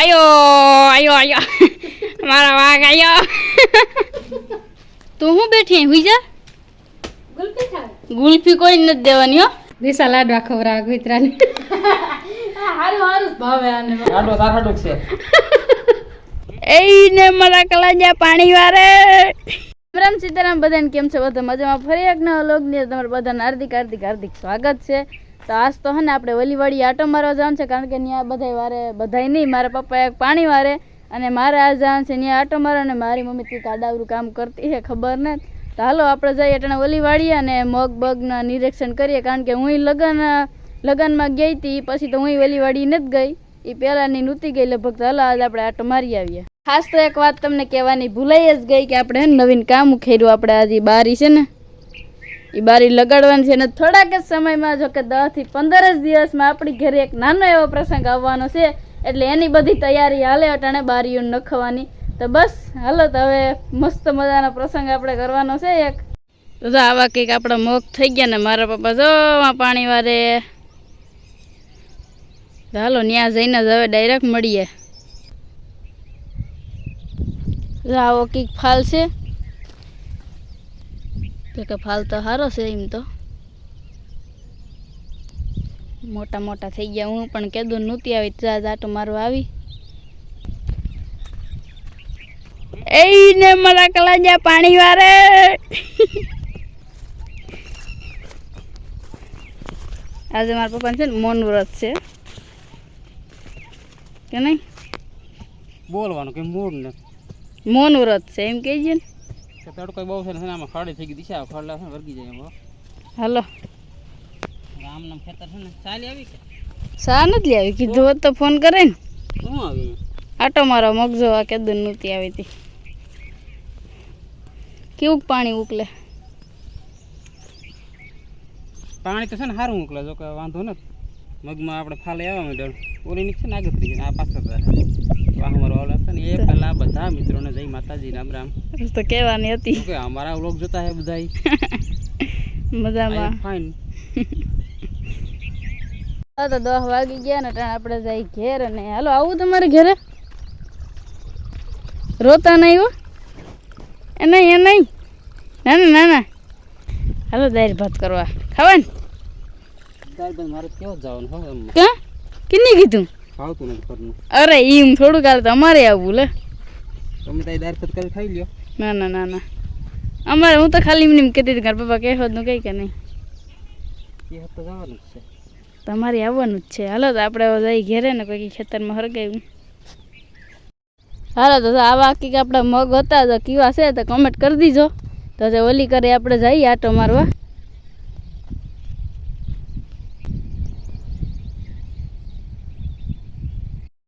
આયો આયો આયો મારા વાઘ આયો તું હું બેઠી હુઈ જા. ગુલ્ફી કોઈ નથી દેવાની હો. દિશા લાડવા ખવરા કૂતરાને. હારું હારું. ભાવે આને. આડો તાર છે છે. ને મારા કલાજા પાણી વારે. રામ સીતારામ બધાને કેમ છે? બધા મજામાં? ફરી એક નવા લોગની તમારા બધાને હાર્દિક હાર્દિક હાર્દિક સ્વાગત છે. તો આજ તો હે ને આપણે વલીવાડી આટો મારવા જવાનું છે, કારણ કે ત્યાં બધાય વારે, બધાય નહીં, મારા પપ્પા એક પાણી વારે અને મારે આ જવાનું છે ત્યાં આટો મારો અને મારી મમ્મી કંઈક કાડાવરું કામ કરતી છે ખબર ને? તો હાલો આપણે જઈએ એટલે વલીવાડીએ અને મગ બગના નિરીક્ષણ કરીએ, કારણ કે હું લગન, લગનમાં ગઈ હતી પછી તો હું વલીવાડી નથી ગઈ. એ પહેલાંની નહોતી ગઈ, લગભગ તો હાલો આજે આપણે આટો મારી આવીએ. ખાસ તો એક વાત તમને કહેવાની ભૂલાઈ જ ગઈ કે આપણે નવીન કામ ઉખેર્યું આપણે આજે બારી છે ને એ બારી લગાડવાની છે ને થોડાક જ સમયમાં જો કે દસથી પંદર જ દિવસમાં આપણી ઘરે એક નાનો એવો પ્રસંગ આવવાનો છે. એટલે એની બધી તૈયારી હાલે અટાણે બારીઓ નખવાની. તો બસ, હાલો તો હવે મસ્ત મજાનો પ્રસંગ આપણે કરવાનો છે એક. તો આવા કંઈક આપણા મોખ થઈ ગયા ને મારા પપ્પા, જો પાણી વારે. હાલો ત્યાં જઈને જ હવે ડાયરેક્ટ મળીએ. આવો કંઈક ફાલ છે. કે ફાલ તો સારો છે એમ તો. મોટા મોટા થઈ ગયા હું પણ કેદું નહોતી આવી ત્યાં જાટો મારવા આવી. એને મારા કલાજા પાણી વારે. આજે મારા પપ્પાને છે ને મૌન વ્રત છે. કે નહીં? બોલવાનું કે મૂડ ને મૌન વ્રત છે એમ કહેજે ને. કે તડકો બહુ છે ને આમાં ખાડી થઈ ગઈ દિશા ખાડલા છે વર્ગી જાય એમાં હાલો. રામ નામ ખેતર છે ને ચાલી આવી કે? સા નથી આવી? કીધું હોત તો ફોન કરે ને. શું આવી? આટો મારો મગજો આ કેદું નહોતી આવી હતી. કેવું પાણી ઉકલે? પાણી તો છે ને સારું ઉકલે જો કે વાંધો નથી. મગમાં આપણે ફાલે આવવા માંડ્યો. ઓલી નીચે ને આગળ થઈ ગઈ આ પાછળ વાહ અમારો ઓલા ને એ પહેલા બધા મિત્રોને જય માતાજી રામ રામ. તો કહેવાની હતી. કે અમારા વ્લોગ જોતા હે બધા મજામાં. ફાઇન તો દસ વાગી ગયા ને ત્યાં આપણે જાય ઘેર અને હાલો આવું તમારે ઘરે? રોતા નહીં હો. એ નહીં એ નહીં. ના ના ના ના. હાલો દાળ ભાત કરવા. ખાવા ને મારે કેવો જવાનું હો ક્યાં કીધું? ફાવતું નથી ઘરનું. અરે એમ થોડુંક કાલે તો અમારે આવવું લે. તમે તારી દાળ ભાત કરી ખાઈ લ્યો. ના ના ના ના. અમારે હું તો ખાલી એમને એમ કહેતી હતી ઘર પપ્પા કહેવતનું કંઈ કે નહીં. એ હદ જવાનું જ છે. તમારે આવવાનું જ છે. હાલો તો આપણે જઈ ઘેરે ને કોઈ ખેતરમાં હરગાયું હાલો તો આવા કંઈક આપણા મગ હતા તો કીવા છે તો કમેન્ટ કરી દીજો. તો જે ઓલી કરે આપણે જઈએ આટો મારવા.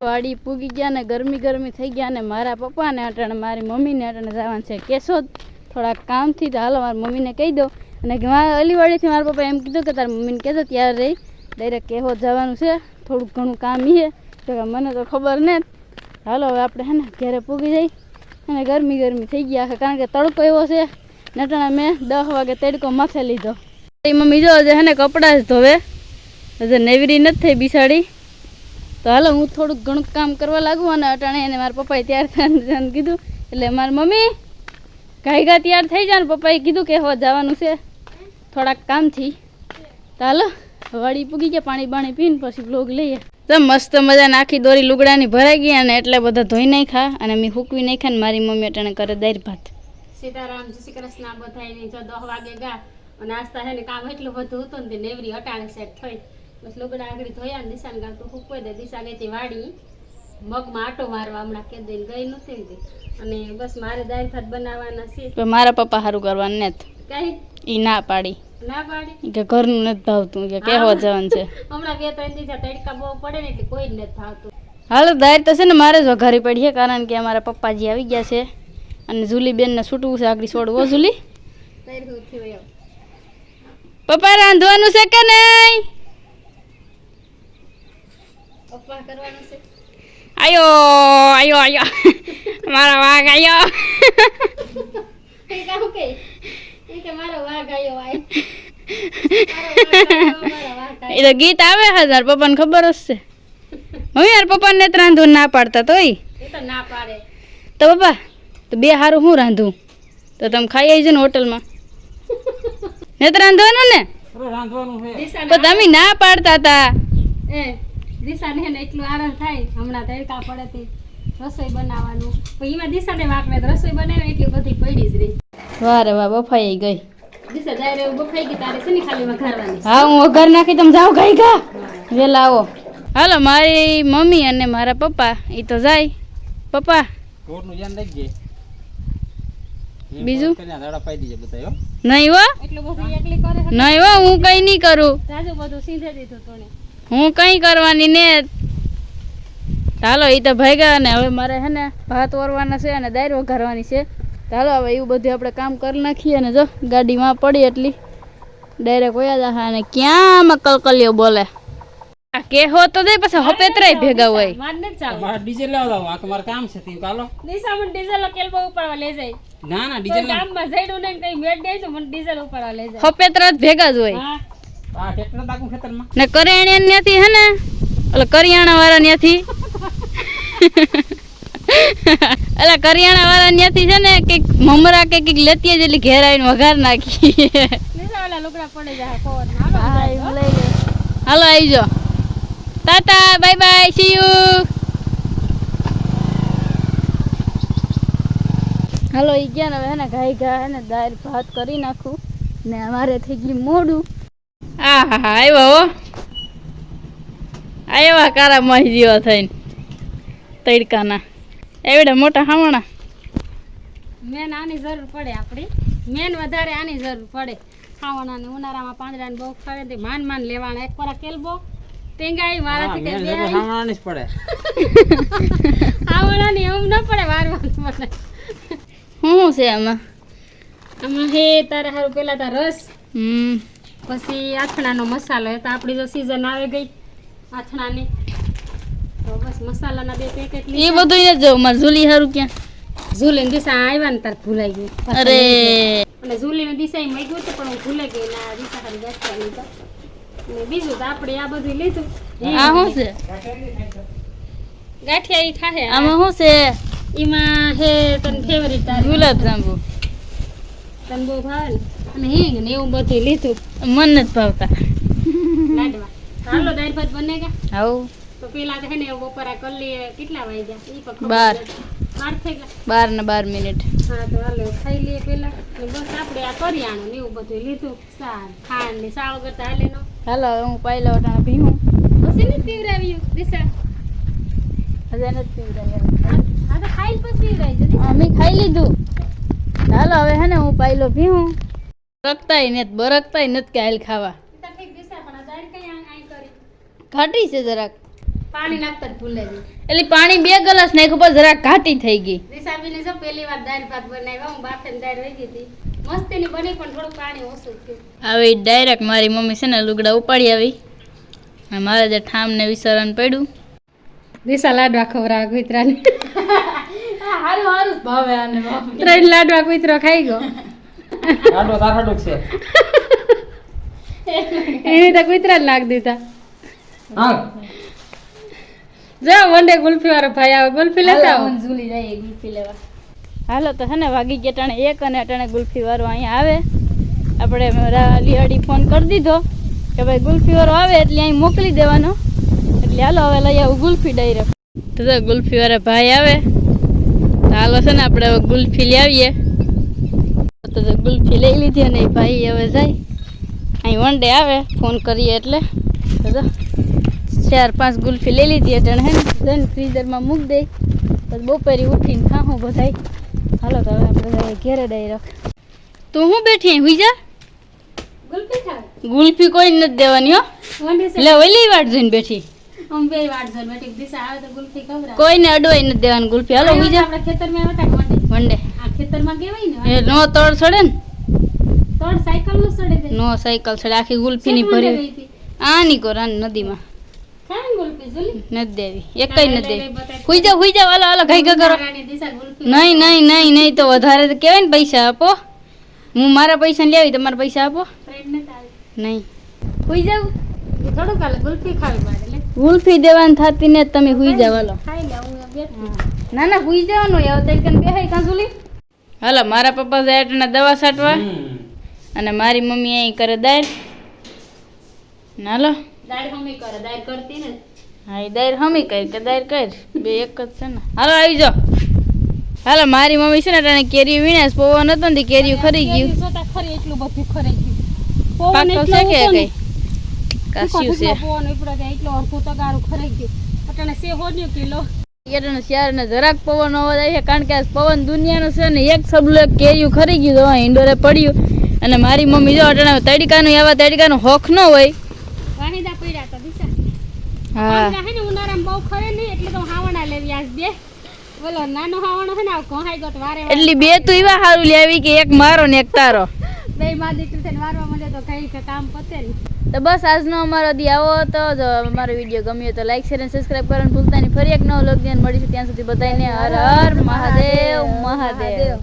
વાડી પૂગી ગયા ને ગરમી ગરમી થઈ ગયા ને મારા પપ્પાને અટાણે, મારી મમ્મીને અટાણે જવાનું છે કેશો થોડાક કામથી તો હાલો, મારી મમ્મીને કહી દો અને અલીવાડીથી મારા પપ્પા એમ કીધું કે તારા મમ્મીને કહેતો ત્યારે રહી. ડાયરેક્ટ કેહો જવાનું છે. થોડુંક ઘણું કામ છે. તો મને તો ખબર ને. હાલો, હવે આપણે હે ને ઘરે પૂગી જઈ. અને ગરમી ગરમી થઈ ગયા છે, કારણ કે તડકો એવો છે. નટાણા મેં દસ વાગે તડકો માથે લીધો. મમ્મી જો હે ને કપડાં જ ધોવે. હજે નેવરી નથી થઈ બિસાડી. તો હાલો, હું થોડુંક ઘણું કામ કરવા લાગુ અને અટાણે એને મારા પપ્પાએ તૈયાર થઈને કીધું. એટલે મારી મમ્મી ગાય ગા તૈયાર થઈ જાય ને પપ્પાએ કીધું કે હવે જવાનું છે થોડાક કામથી. તો હાલો, વાડી પૂગી ગયા, પાણી બાણી પીને પછી બ્લોગ લઈએ. તો મસ્ત મજાની આખી દોરી લુગડાની ભરાઈ ગઈ અને એટલે બધા ધોઈ નાખ્યા અને મેં હૂકવી નાખ્યા ને મારી મમ્મી અટાણે કરે દાળ ભાત. સીતારામ શ્રી કૃષ્ણ બધાય જો દસ વાગે ગા. અને આસ્તા છે ને કામ એટલું બધું હતું ને નેવરી અટાણે સેટ થઈ. બસ લોગડા આગળ ધોયા ને દિશાને ગામ તો હુકવાઈ દે. દિશા ગઈ વાડી મગમાં આટો મારવા હમણાં કે દઈ ગઈ નથી ને અને બસ મારે દાળ ભાત બનાવવાના છે. મારા પપ્પા સારું કરવાનું નથી કઈ? એ ના પાડી. ના પાડી? કે ઘરનું નથી ભાવતું કે કેવો જવાનું છે. હમણાં બે ત્રણ દિવસ તડકા બહુ પડે ને એટલે કોઈ જ નથી ભાવતું. હાલો દાળ તો છે ને મારે જ વઘારી પડી છે કારણ કે અમારા પપ્પાજી આવી ગયા છે અને જુલી બેનને છૂટવું છે આગળ છોડવો જુલી પપ્પા રાંધવાનું છે કે નહીં? પપ્પા કરવાનું છે. આયો આયો આયો. મારા વાઘ આયો. એ તો ગીત આવે તાર પપ્પાને ખબર જ છે. મમ્મી યાર પપ્પાને નથી રાંધવું ના પાડતા તોય. એ તો ના પાડે. તો પપ્પા તો બે હારું હું રાંધું? તો તમે ખાઈ આવજો ને હોટલમાં. નથી રાંધવાનું ને? રાંધવાનું તો તમે ના પાડતા હતા એ. દિશાને એને એટલું આરામ થાય. હમણાં તડકા પડે તે રસોઈ બનાવવાનું. પણ એમાં દિશાને વાંકવે તો રસોઈ બનાવે એટલી બધી પડી જ રહી. વારે વાહ બફાઈ ગઈ. દિશા જાય એવું બફાઈ ગઈ તારે છે ને ખાલી વઘારવાની? હા હું વઘાર નાખી તમે જાઓ ગઈ ગા વેલા આવો. હાલો મારી મમ્મી અને મારા પપ્પા એ તો જાય. પપ્પા. કોટનું ધ્યાન રાખજે. બીજું? નહીં હો. એટલું બધું એકલી કરે છે. નહીં હો હું કઈ નહીં કરું. બધું સીધે દીધું તોને હું કઈ કરવાની ને? ચાલો એ તો ભાગ્યા ને હવે મારે હે ને ભાત ઓરવાના છે અને દાળ વઘારવાની છે. ચાલો હવે એવું બધું આપણે કામ કરી નાખીએ અને જો ગાડીમાં પડી એટલી. ડાયરેક્ટ વયા જા અને ક્યાં આમાં કલકલિયો બોલે કેહો કે હો તો દે પછી હપેતરાય ભેગા હોય. માર મારે ડીઝલ લેવા આ મારું કામ છે તી કાલો નિશા મને ડીઝલ કેલબો ઉપાડવા લઈ જાય. ના ના ડીઝલ ગામમાં જઈડું ને કઈ મેળ દે મને ડીઝલ ઉપાડવા લઈ જાય. હપેતરા જ ભેગા જ હોય. ને કરિયાણા ત્યાંથી હે ને? એટલે કરિયાણા વાળા ત્યાંથી એટલે કરિયાણા વાળા ત્યાંથી છે ને કંઈક મમરા કે કંઈક લેતી જેટલી ઘેર આવીને વઘાર નાખી હાલો હાલો. આવી જાઓ tata bye bye see you હાલો ઈ ગયા ને હવે હે ને ઘાઈ ઘા હે ને દાળ ભાત કરી નાખું. ને અમારે થઈ ગયું મોડું. આ હા હા આવ્યા હો. આવ્યા કારા મહી જેવા થઈને તડકાના. એવડે મોટા હામણા. મેન આની જરૂર પડે આપણી મેન વધારે આની જરૂર પડે. ખાવાના ને ઉનાળામાં પાંદડાને બહુ ખાવે તે માન માન લેવાના. એક પરા કેલબો ટેંગાઈ મારાથી કે બે આવી. જ પડે. ખાવાનાની એવું ન પડે વારવાનું મને. શું શું છે આમાં? આમાં હે તારા હારું પેલા તાર રસ. હમ. પછી આથણાનો મસાલો એ તો આપણી જો સીઝન આવી ગઈ આથણાની. તો બસ મસાલાના બે પેકેટ એ બધું જ મારે ઝૂલી હારું ક્યાં? ઝૂલીને દિશા આવ્યા ને તાર ભૂલાઈ ગયું અરે. અને ઝૂલીને દિશા મેં ગયું હતું પણ હું ભૂલે ગઈ ના દિશા હારી ગાંઠિયા લીધા. અને બીજું તો આપણે આ બધું લીધું. આ શું છે? ગાંઠિયા ઈ ખાહે આમાં શું છે? એમાં હે તને ફેવરિટ ગુલાબ જાંબુ. તને બહુ ભાવે ને? અને હિંગ ને એવું બધું લીધું. મન નથી ભાવતા. લાડવા દાળ ભાત બને ગયા આવું તો પેલા હે ને બપોરા કરી લઈએ કેટલા વાગ્યા? ઈ પણ બાર. બાર થઈ ગયા? બાર ને બાર મિનિટ. હા તો હાલો ખાઈ લઈએ પેલા. બસ આપણે આ કરિયાણું ને એવું બધું લીધું. સાર. ખાંડ ને સા વગર તો હાલે નો હું પાયલા વટાણા ભીહું પછી નથી પીવરાવ્યું દિશા હજાર નથી પીવડાવ્યા. હા તો ખાઈ પછી અમે ખાઈ લીધું. હાલો હવે હે ને હું પાયલો ભીહું બરકતાય નથી બરકતાય નથી કે હાલ ખાવા. ઘાટી છે જરાક. પાણી નાખતા ભૂલે એટલે પાણી બે ગ્લાસ નાખ્યું પણ જરાક ઘાટી થઈ ગઈ. દિશાબીને જો પહેલી વાર દાળ ભાત બનાવ્યા હું બાફે દાળ વહી ગઈ હતી. મસ્તીની બની પણ થોડું પાણી ઓછું થયું. આવી ડાયરેક્ટ મારી મમ્મી છે ને લુગડા ઉપાડી આવી. અને મારે જે ઠામને વિસરણ પડ્યું. દિશા લાડવા ખવરા કુતરાને હારું હારું ભાવે આને ત્રણ લાડવા કુતરો ખાઈ ગયો. આડો તાર હાડો છે. એની તો કુતરા જ લાગ દીધા. હા. જો વંડે ગુલ્ફી વાળો ભાઈ આવે ગુલ્ફી લેતા આવો. ઝૂલી જાય ગુલ્ફી લેવા. હાલો તો હે ને વાગી ગયા ટાણે એક અને અટાણે ગુલ્ફી વાળો અહીંયા આવે. આપણે ફોન કરી દીધો કે ભાઈ ગુલ્ફી વાળો આવે એટલે અહીં મોકલી દેવાનો. એટલે હાલો હવે લઈ આવું ગુલ્ફી ડાયરેક્ટ. તો ગુલ્ફી વાળા ભાઈ આવે. તો હાલો છે ને આપણે ગુલ્ફી લઈ આવીએ. તો ગુલ્ફી લઈ લીધી અને ભાઈ હવે જાય. અહીં વન ડે આવે ફોન કરીએ એટલે. તો ચાર પાંચ ગુલ્ફી લઈ લીધી એટલે હે ને ફ્રીઝરમાં મૂકી દઈ. પછી બપોરે ઉઠીને ખાવું બધાય. હાલો તો હવે આપણે ઘેરે ડાઈ રાખ તું હું બેઠી હુઈ જા. ગુલ્ફી કોઈ નથી દેવાની હો. એટલે ઓલી વાટ જોઈને બેઠી. કોઈને અડવાઈ નથી દેવાની ગુલ્ફી. હાલો હુઈ જા. ખેતરમાં વંડે ખેતરમાં ને એ નો તળ ચડે ને? સાયકલનું સડે નો સાયકલ ચડે આખી ગુલ્ફીની ભરી હોય. આ ની કો રાની નદીમાં ગુલ્ફી નથી દેવી એકઈ નથી દેવી. હુઈ જાવ હુઈ જાવ હાલો હાલો ઘાઈ કરો. ગુલ્ફી નહીં નહીં નહીં નહીં તો વધારે તો કહેવાય ને પૈસા આપો. હું મારા પૈસા લેવી તમારા પૈસા આપો. ને નહીં. હુઈ જાવ થોડુંક હાલે ગુલ્ફી ખાવી પડે એટલે ગુલ્ફી દેવાન થતી ને તમે હુઈ જાવ હાલો. ના ના હુઈ જવાનું હોય હવે તરીકે બેહાઈ કાંસુલી હાલો મારા પપ્પા જાય એટલે દવા છાંટવા. અને મારી મમ્મી અહીં કરે દાળ. નાલો દાળ મમ્મી કરે દાળ કરતી ને હા એ દાળ હમી કર કે દાળ કર. બે એક જ છે ને. હાલો આવી જાઓ. હાલો મારી મમ્મી છે ને તને કેરી વીણ્યા છે, પવન હતો ને કેરી ખરી ગયું. ખરી એટલું બધું ખરી ગયું. પવન એટલો કે કઈ? કાસ્યું છે. પવન ઉપડે કે એટલો અડધું તગારું ખરી ગયું. અટાણે સે હોડ્યું કિલો. એટલે શિયાળાને જરાક પવન અવાજ આવે છે કારણ કે આ પવન દુનિયાનો છે ને એક સબલો કેરીયું ખરી ગયું તો ઇન્ડોરે પડ્યું. અને મારી મમ્મી જો અટાણે તડકાનું એવા તડકાનું હોખ ન હોય. વાહિદા પડ્યા દિશા હા. હે ને ઉનાળામાં બહુ ખરે નહીં એટલે તો હાવણા લેવી આજ બે. બોલો નાનો હાવણો છે ને આ ઘોહાઈ ગયો વારે વારે એટલી બે તું એવા સારું લેવી કે એક મારો ને એક તારો. બે માં દીકરી થઈને વારવા મળે તો કઈ કામ પતે ને તો બસ આજનો અમારો દી આવો હતો. જો અમારો વીડિયો ગમ્યો તો લાઈક શેર અને સબસ્ક્રાઈબ કરવાનું ભૂલતા નહીં. ફરી એક નવો લોક મળીશું. ત્યાં સુધી બધાને હર હર મહાદેવ મહાદેવ.